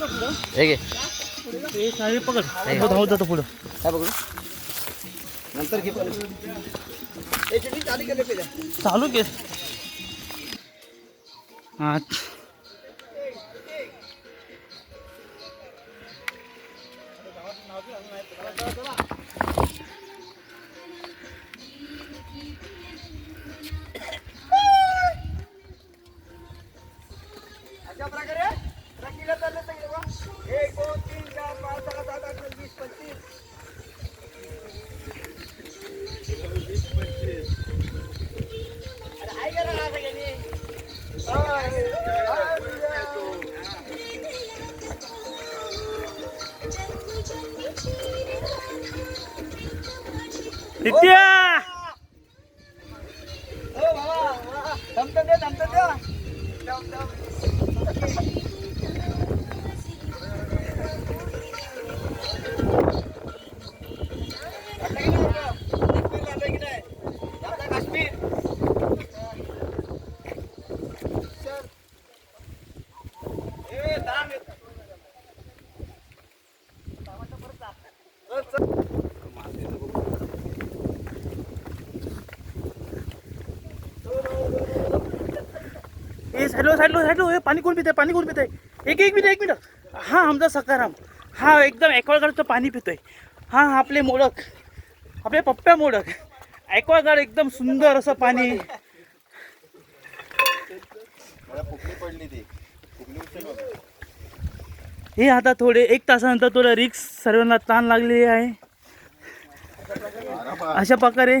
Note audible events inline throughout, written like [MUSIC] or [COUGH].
हे घे पकड धावत जातो पुढं काय पकडू नंतर घे चालू केस अच्छा नित्या! साईडलो साईडलो साईडलो हे पाणी कोण पितंय? पाणी कोण पितंय? एक एक मिनिट एक मिनिट. हा आमचा सकाराम हा एकदम ॲक्वागार्डचं पाणी पितोय. हा हा आपले मोडक आपले पप्प्या मोडक ॲक्वागार्ड एकदम सुंदर असं पाणी. हे आता थोडे एक तासानंतर थोडं रिक्स सर्वांना ताण लागलेली आहे. अशा प्रकारे.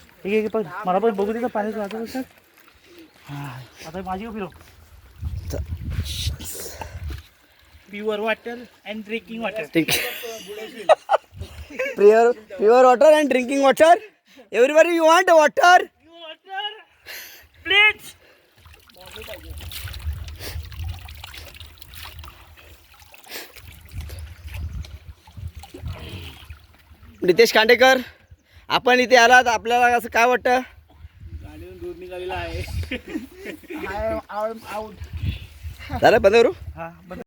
एक एक मला पण बघू दे पाणी जातो सर आता माझी फिरो। Pure water and drinking water pure pure water and drinking water everybody you want water please Nitesh Kandekar आपण इथे आलात आपल्याला असं काय वाटतं? गाडीतून दूध निघालेला आहे. [LAUGHS] झालं बंद करू? हा बंद